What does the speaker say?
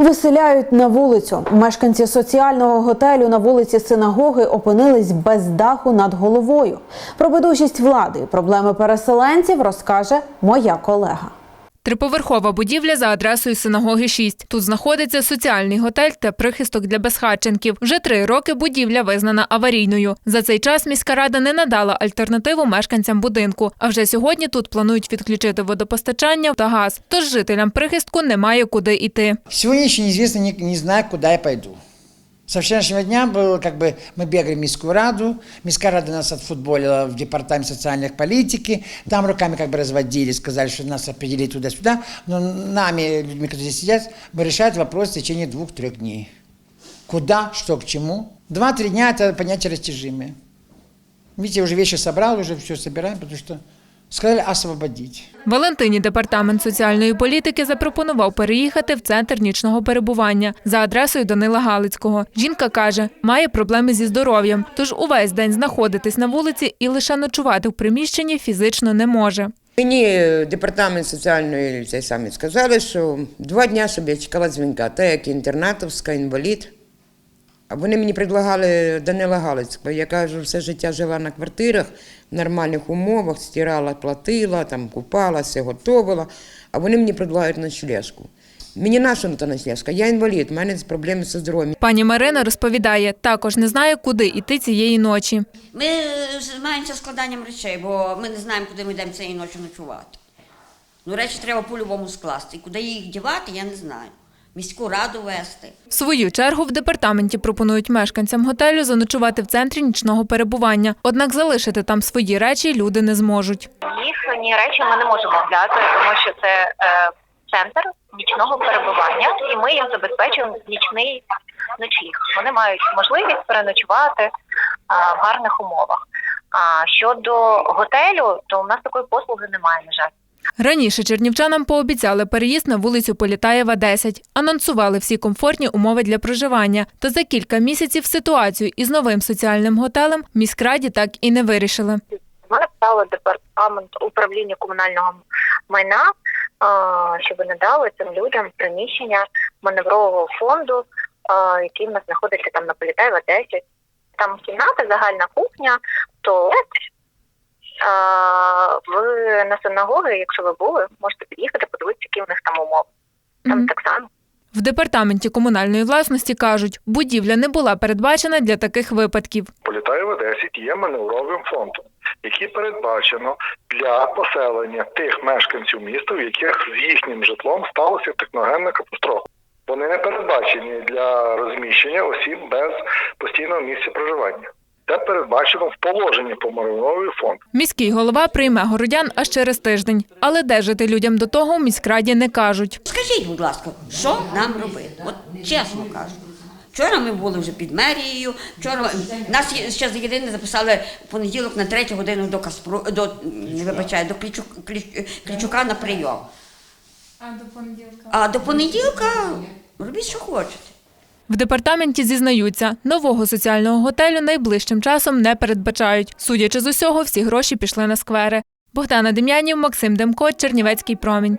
Виселяють на вулицю. Мешканці соціального готелю на вулиці Синагоги опинились без даху над головою. Про бедучість влади і проблеми переселенців розкаже моя колега. Триповерхова будівля за адресою Синагоги 6. Тут знаходиться соціальний готель та прихисток для безхатченків. Вже три роки будівля визнана аварійною. За цей час міська рада не надала альтернативу мешканцям будинку. А вже сьогодні тут планують відключити водопостачання та газ. Тож жителям прихистку немає куди йти. Сегодня еще неизвестно, не, знаю, куда я пойду. Со вчерашнего дня было, как бы, мы бегали в Мискую Раду, Миская Рада нас отфутболила в департамент социальной политики, там руками как бы разводили, сказали, что нас определили туда-сюда, но нами, людьми, которые здесь сидят, мы решают вопрос в течение двух-трех дней. Куда, что, к чему. Два-три дня это понятие растяжимое. Видите, я уже вещи собрал, уже все собираем, потому что сказали освободить. Валентині департамент соціальної політики запропонував переїхати в центр нічного перебування за адресою Данила Галицького. Жінка каже, має проблеми зі здоров'ям, тож увесь день знаходитись на вулиці і лише ночувати в приміщенні фізично не може. Мені департамент соціальної цей самі сказали, що два дні, щоб я чекала дзвінка, та як інтернатовська, інвалід. А вони мені предлагали Данила Галицького. Я кажу, все життя жила на квартирах, в нормальних умовах, стирала, платила, там, купалася, готувала. А вони мені предлагають ночлежку. Мені наша та ночлежка, я інвалід, в мене проблеми зі здоров'ям. Пані Марина розповідає, також не знає, куди йти цієї ночі. Ми займаємося складанням речей, бо ми не знаємо, куди ми йдемо цієї ночі ночувати. Ну, речі треба по-любому скласти. І куди їх дівати, я не знаю. Міську раду вести. В свою чергу в департаменті пропонують мешканцям готелю заночувати в центрі нічного перебування. Однак залишити там свої речі люди не зможуть. їхні речі ми не можемо взяти, тому що це е, центр нічного перебування, і ми їм забезпечуємо нічний ночліг. Вони мають можливість переночувати в гарних умовах. А щодо готелю, то у нас такої послуги немає, на жаль. Раніше чернівчанам пообіцяли переїзд на вулицю Політаєва, 10. Анонсували всі комфортні умови для проживання. Та за кілька місяців ситуацію із новим соціальним готелем міськраді так і не вирішили. Ми написали департамент управління комунального майна, щоб надали цим людям приміщення маневрового фонду, який в нас знаходиться там на Політаєва 10. Там кімната, загальна кухня, туалет. А, Ви на синагоги, якщо ви були, можете під'їхати, подивитися, які в них там умови. Там Мгм. так само. В департаменті комунальної власності кажуть, будівля не була передбачена для таких випадків. Політаєва 10 є маневровим фондом, який передбачено для поселення тих мешканців міста, в яких з їхнім житлом сталася техногенна катастрофа. Вони не передбачені для розміщення осіб без постійного місця проживання. Це передбачено в положенні по маневровий фонд. Міський голова прийме городян аж через тиждень. Але де жити людям до того в міськраді не кажуть. Скажіть, будь ласка, що нам робити? От чесно кажу. Вчора ми були вже під мерією. Вчора нас ще за єдине записали в понеділок на третю годину до Каспру до не вибачаю, до Клічук, Кліч- Клічука на прийом. А до понеділка? А до понеділка робіть, що хочете. В департаменті зізнаються, нового соціального готелю найближчим часом не передбачають. Судячи з усього, всі гроші пішли на сквери. Богдана Дем'янів, Максим Демко, Чернівецький промінь.